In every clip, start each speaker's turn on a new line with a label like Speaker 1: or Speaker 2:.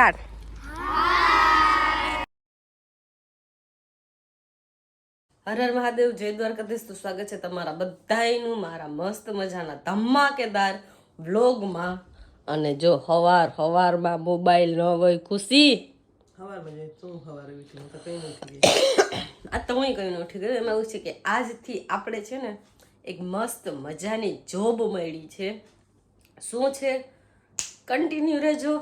Speaker 1: Start Har Har Mahadev જય દ્વારકાધીશ. તો સ્વાગત છે તમારા બધાયનું મારા મસ્ત મજાના ધમાકેદાર વ્લોગમાં. અને જો હવાર હવારમાં મોબાઈલ ન હોય ખુશી? આ તો હું કઈ ઉઠી ગયું એમાં એવું છે કે આજથી આપણે છે ને એક મસ્ત મજાની જોબ મળી છે. શું છે? કન્ટિન્યુ રહેજો.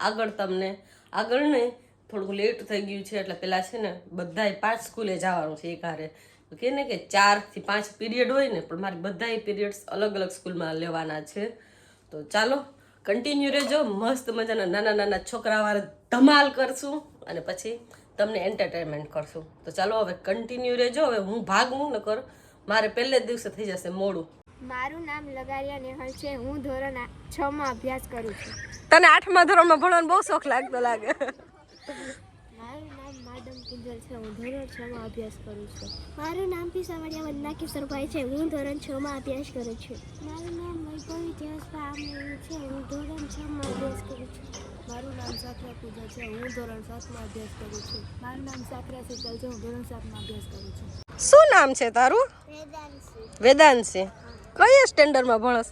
Speaker 1: આગળ તમને, આગળ ને થોડુંક લેટ થઈ ગયું છે, એટલે પેલા છે ને, બધાય પાંચ સ્કૂલે જવાનું છે એક હારે કે ને કે ચારથી પાંચ પીરિયડ હોય ને, પણ મારે બધાય પીરિયડ્સ અલગ અલગ સ્કૂલમાં લેવાના છે. તો ચાલો કન્ટિન્યુ રહેજો, મસ્ત મજાના નાના નાના છોકરાવાળા ધમાલ કરશું, અને પછી તમને એન્ટરટેનમેન્ટ કરશું. તો ચાલો હવે કન્ટિન્યુ રહેજો, હવે હું ભાગું કર મારે પહેલે દિવસે થઈ જશે મોડું.
Speaker 2: મારું નામ લગારિયા નેહલ છે. હું ધોરણ આ- છ માં અભ્યાસ કરું છું.
Speaker 1: તને આઠમા ધોરણમાં ભણવાનો બહુ શોખ લાગતો લાગે.
Speaker 2: મારું નામ માડમ કિંજલ છે. હું ધોરણ છ માં અભ્યાસ કરું છું. મારું નામ પીસાવાડિયા વંદના કિશોરભાઈ છે. હું ધોરણ છ માં અભ્યાસ કરું છું. મારું નામ વૈભવી જયેશભાઈ આમલી છે. હું ધોરણ છ માં અભ્યાસ કરું છું. મારું નામ સાકરા પૂજા છે. હું ધોરણ સાતમાં અભ્યાસ કરું છું. મારું નામ સાકરા શીતલ છે. હું ધોરણ સાતમાં અભ્યાસ કરું છું.
Speaker 1: શું નામ છે તારું?
Speaker 2: વેદાંશી
Speaker 1: વેદાંશી કયા સ્ટેન્ડર્ડમાં ભણસ?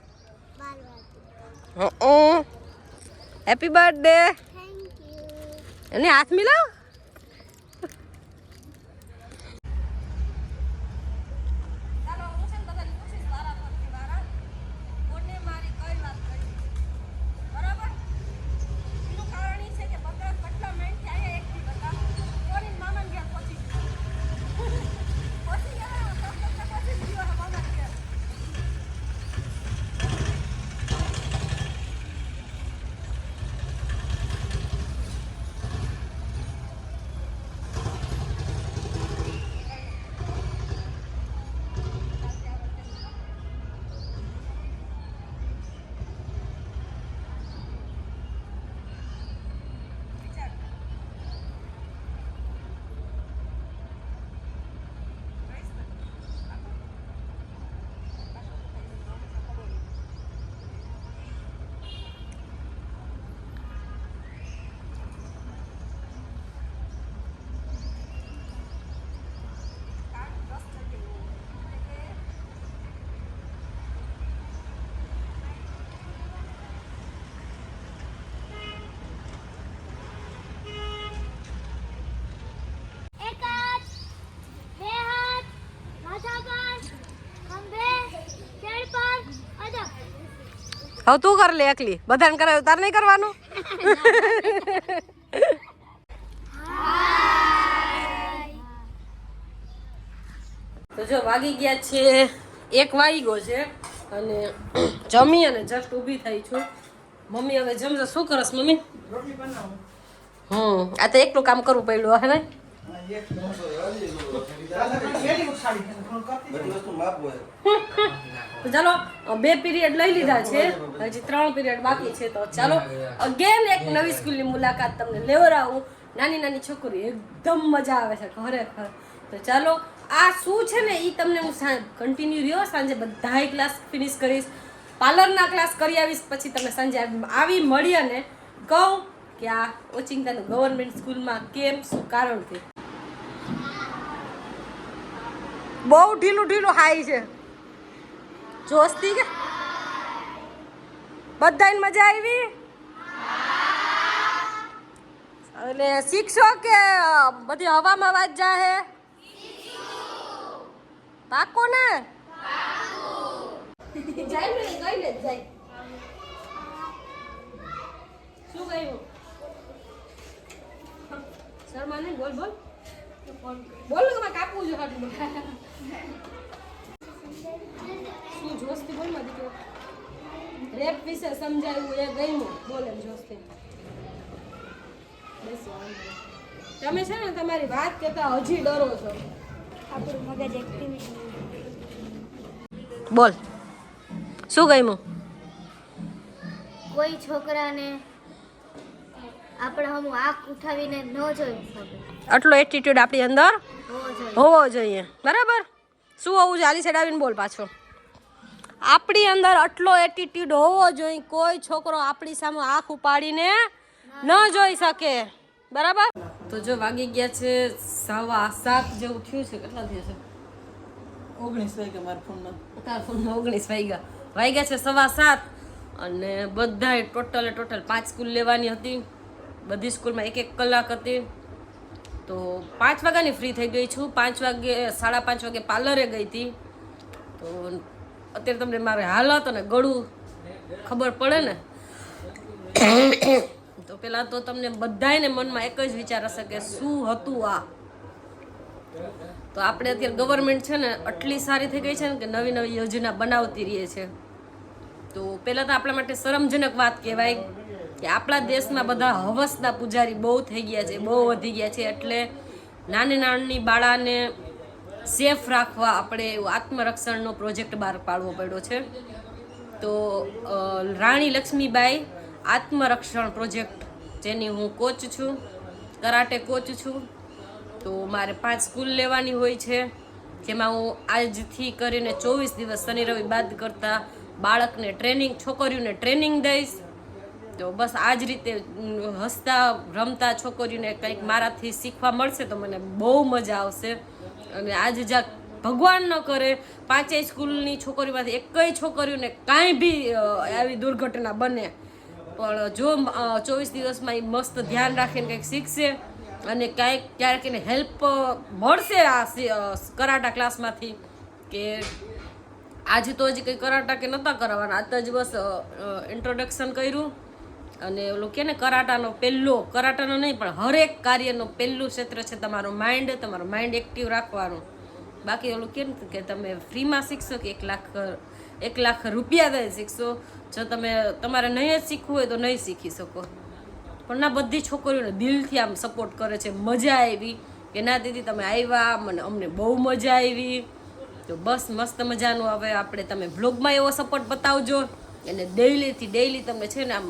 Speaker 1: હેપી બર્થડે
Speaker 2: થેન્ક યુ
Speaker 1: હાથ મિલાવ
Speaker 2: એક હાથ બે હાથ માથા પર ખંભે પેડ પર અદબ
Speaker 1: હવે તું કર લે એકલી. બધાને કરાવ્યું તારે નહીં કરવાનું? તો જો વાગી ગયા છે એક વાગ્યો છે અને જમી અને જસ્ટ ઊભી થઈ છું. મમ્મી હવે જમજો શું કરસ મમ્મી? હમ આ તો એકલું કામ કરવું પડ્યું હે ને?
Speaker 3: છે
Speaker 1: ચાલો બે પીરિયડ લઈ લીધા છે હજી ત્રણ પીરિયડ બાકી છે તો ચાલો અગેન એક નવી સ્કૂલની મુલાકાત તમને લેવરાવું નાની નાની છોકરી એકદમ મજા આવે છે ખરેખર તો ચાલો આ શું છે ને એ તમને હું કન્ટિન્યુ રહ્યો સાંજે બધાય ક્લાસ ફિનિશ કરીશ પાર્લરના ક્લાસ કરી આવીશ પછી તમે સાંજે આવી- મળી અને કહું કે આ ઓચિંતાનું ગવર્મેન્ટ સ્કૂલમાં કેમ શું કારણ કારણથી બહુ ઢીલું ઢીલું હાઈ છે. જોશતી કે? બધાને મજા આવી? અને શીખશો કે બધી હવામાં વાત જાહે? પાકો ને શું કહ્યું શર્મા નહીં બોલ. બોલ બોલ, કાપવું ખાટું શું જોશથી બોલમાં દીકરો? રેપ વિશે સમજાવ્યું એ ગયું બોલ એમ જોશથી. તમે છે ને તમારી વાત કહેતા હજી ડરો છો.
Speaker 2: આપણું મગજ એક્ટિવ
Speaker 1: બોલ. શું ગયું
Speaker 2: કોઈ છોકરાને આપણે હમ આંખ ઉઠાવીને ન જોઈ શકે
Speaker 1: આટલો એટીટ્યુડ આપણી અંદર
Speaker 2: હોવો જોઈએ.
Speaker 1: બરાબર? શું હોવું જાલી ચડાવીને આવીને બોલ પાછો. આપણી અંદર આટલો એટીટ્યુડ હોવો જોઈએ. કોઈ છોકરો આપણી સામે આંખ ઉપાડીને ન જોઈ શકે. બરાબર? તો જો વાગી ગયા છે સવા સાત જેવું થયું છે. કેટલા થયા છે?
Speaker 3: ઓગણીસ વાગ્યા મારા ફોનમાં.
Speaker 1: તારા ફોનમાં ઓગણીસ વાગ્યા. વાગ્યા છે સવા સાત. અને બધાય ટોટલે ટોટલ પાંચ સ્કૂલ લેવાની હતી. બધી સ્કૂલમાં એક એક કલાક હતી. તો પાંચ વાગ્યાની ફ્રી થઈ ગઈ છું. પાંચ વાગે સાડા પાંચ વાગે પાર્લરે ગઈ હતી. તો અત્યારે તમને મારે હાલત અને ગળું ખબર પડે ને. તો પેલા તો તમને બધાયને મનમાં એક જ વિચાર હશે કે શું હતું આ? તો આપણે અત્યારે ગવર્મેન્ટ છે ને, આટલી સારી થઈ ગઈ છે ને કે નવી નવી યોજના બનાવતી રહે છે. તો પહેલાં તો આપણા માટે શરમજનક વાત કહેવાય. કે આપણા દેશમાં બધા હવસના પૂજારી બહુ થઈ ગયા છે, બહુ વધી ગયા છે એટલે નાની નાની બાળાને સેફ રાખવા આપણે એવું આત્મરક્ષણનો પ્રોજેક્ટ બહાર પાડવો પડ્યો છે. તો રાણી લક્ષ્મીબાઈ આત્મરક્ષણ પ્રોજેક્ટ જેની હું કોચ છું, કરાટે કોચ છું. તો મારે પાંચ સ્કૂલ લેવાની હોય છે, જેમાં હું આજથી કરીને ચોવીસ દિવસ શનિ રવિ બાદ કરતા બાળકને ટ્રેનિંગ, છોકરીઓને ટ્રેનિંગ દઈશ. તો બસ આ જ રીતે હસતા, રમતા છોકરીઓને કંઈક મારાથી શીખવા મળશે તો મને બહુ મજા આવશે. અને આજે જ્યાં ભગવાન ન કરે, પાંચેય સ્કૂલની છોકરીઓમાંથી એકય છોકરીઓને કાંઈ બી આવી દુર્ઘટના બને. પણ જો ચોવીસ દિવસમાં એ મસ્ત ધ્યાન રાખીને કંઈક શીખશે અને કાંઈક ક્યારેક એને હેલ્પ મળશે આ કરાટા ક્લાસમાંથી કે આજે તો હજી કંઈ કરાટા કે નહોતા કરાવવાના આજ તો જ બસ ઇન્ટ્રોડક્શન કર્યું. અને ઓલું કે ને કરાટાનો પહેલો, કરાટાનો નહીં, પણ હરેક કાર્યનો પહેલું ક્ષેત્ર છે તમારું માઇન્ડ તમારું માઇન્ડ એક્ટિવ રાખવાનું. બાકી ઓલું કેમ કે તમે ફ્રીમાં શીખશો કે એક લાખ એક લાખ રૂપિયા દઈ શીખશો? જો તમે, તમારે નહીં જ શીખવું હોય તો નહીં શીખી શકો. પણ ના, બધી છોકરીઓને દિલથી આમ સપોર્ટ કરે છે, મજા આવી કે ના દીદી, તમે આવ્યા મને અમને બહુ મજા આવી. તો બસ મસ્ત મજાનું. હવે આપણે તમે વ્લોગમાં એવો સપોર્ટ બતાવજો. અને ડેઈલીથી ડેઈલી તમને છે ને આમ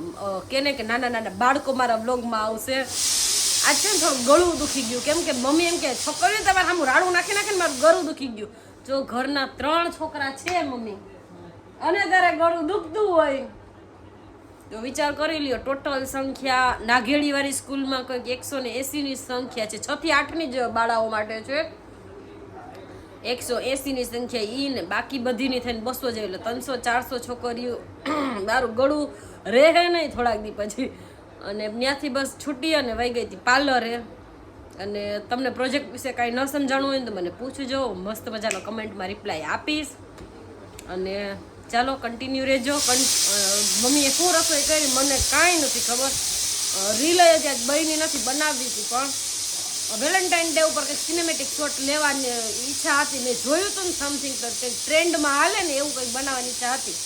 Speaker 1: કે ને કે નાના નાના બાળકો મારા વ્લોગમાં આવશે. આજ છે ને થોડું ગળું દુખી ગયું. કેમ કે મમ્મી એમ કે, છોકરીઓ, તમારે સામું રાડું નાખી નાખીને મારું ગળું દુખી ગયું. જો ઘરના ત્રણ છોકરા છે મમ્મી, અને તારે ગળું દુખતું હોય, તો વિચાર કરી લ્યો, ટોટલ સંખ્યા નાઘેડીવાળી સ્કૂલમાં કંઈક એકસો ને એંસીની સંખ્યા છે. છથી આઠની જ બાળાઓ માટે છે. એકસો એંસીની સંખ્યા ઈ બાકી બધીની થઈને બસો જેવી. એટલે ત્રણસો, ચારસો છોકરીઓ મારું ગળું રહે નહીં થોડાક દી પછી. અને ત્યાંથી બસ છૂટી અને વહી ગઈ હતી પાર્લરે. અને તમને પ્રોજેક્ટ વિશે કાંઈ ન સમજાણું હોય ને તો મને પૂછજો. મસ્ત મજાનો કમેન્ટમાં રિપ્લાય આપીશ. અને ચાલો કન્ટિન્યુ રહેજો. મમ્મીએ શું રસોઈ કરી મને કાંઈ નથી ખબર. રીલ જ આજ બની નથી બનાવી હતી પણ વેલેન્ટાઇન ડે ઉપર કંઈક સિનેમેટિક શોટ લેવાની ઈચ્છા હતી. મેં જોયું હતું ને સમથિંગ તો કંઈક ટ્રેન્ડમાં હાલે ને એવું કંઈક બનાવવાની ઈચ્છા હતી.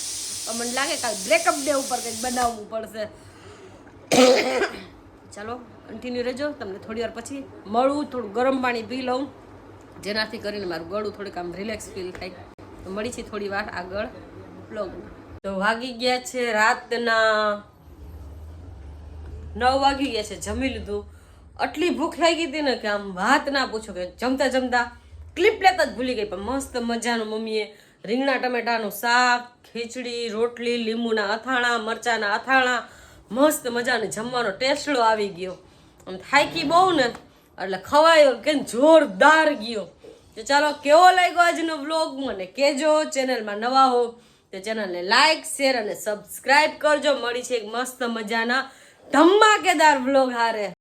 Speaker 1: મને લાગે કાલ બ્રેકઅપ ડે ઉપર કંઈક બનાવવું પડશે. ચાલો કન્ટિન્યુ રહેજો. તમને થોડી વાર પછી મળું, થોડું ગરમ પાણી પી લઉં. જેનાથી કરીને મારું ગળું થોડીક આમ રિલેક્સ ફીલ થાય. તો મળી છે થોડી વાર આગળ બ્લોગમાં તો વાગી ગયા છે રાતના નવ વાગી ગયા છે. જમી લીધું. આટલી ભૂખ લાગી હતી ને કે આમ વાત ના પૂછો કે જમતા જમતા ક્લિપ લેતા જ ભૂલી ગઈ. પણ મસ્ત મજાનું મમ્મીએ રીંગણા, ટમેટાનું શાક, ખીચડી, રોટલી, લીંબુના અથાણા, મરચાના અથાણા, મસ્ત મજાનું જમવાનો ટેસ્ટડો આવી ગયો. આમ થાકી બહુ ને, એટલે ખવાયો કે જોરદાર ગયો. તો ચાલો કેવો લાગ્યો આજનો વ્લોગ મને કહેજો ચેનલમાં નવા હો તો ચેનલને લાઈક શેર અને સબસ્ક્રાઈબ કરજો. મળી છે એક મસ્ત મજાના ધમાકેદાર વ્લોગ હારે.